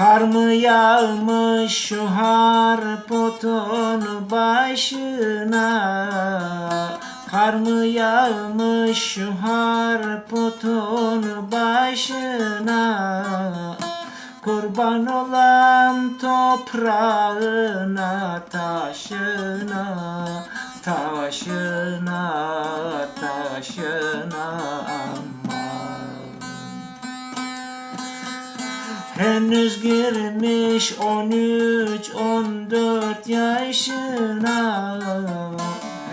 Kar mı yağmış şu harputun başına? Kar mı yağmış şu harputun başına? Kurban olam toprağına taşına Taşına taşına Henüz girmiş 13-14 yaşına.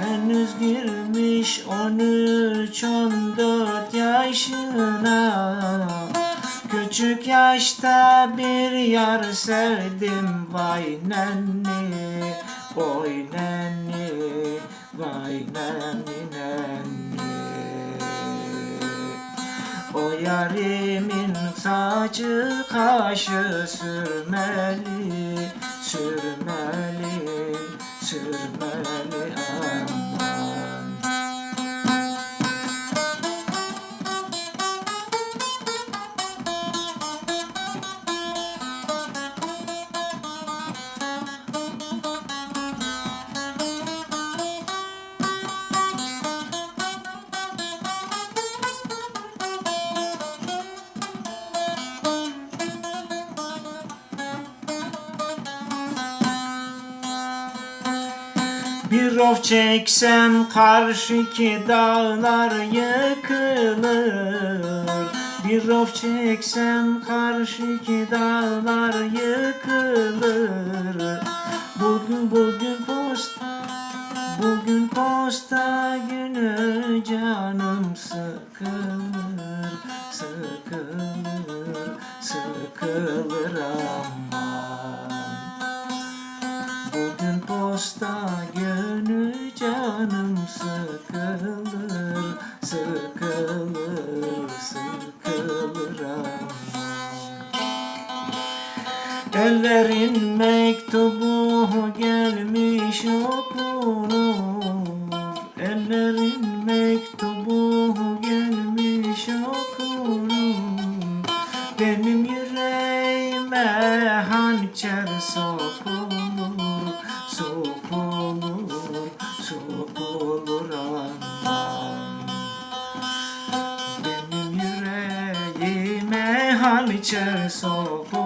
Henüz girmiş 13-14 yaşına. Küçük yaşta bir yar sevdim vay nenni Oy nenni vay nenni o yarimin saçı kaşı sürmeli, sürmeli, sürmeli aman. Bir of çeksem karşıki dağlar yıkılır. Bir of çeksem karşıki dağlar yıkılır. Bugün bugün posta Bugün posta günü canım sıkılır Sıkılır, sıkılır aman Bugün posta günü Ellerin mektubu gelmiş okunur. Ellerin mektubu gelmiş okunur. Benim yüreğime hançer sokulur Sokulur, sokulur aman Benim yüreğime hançer sokulur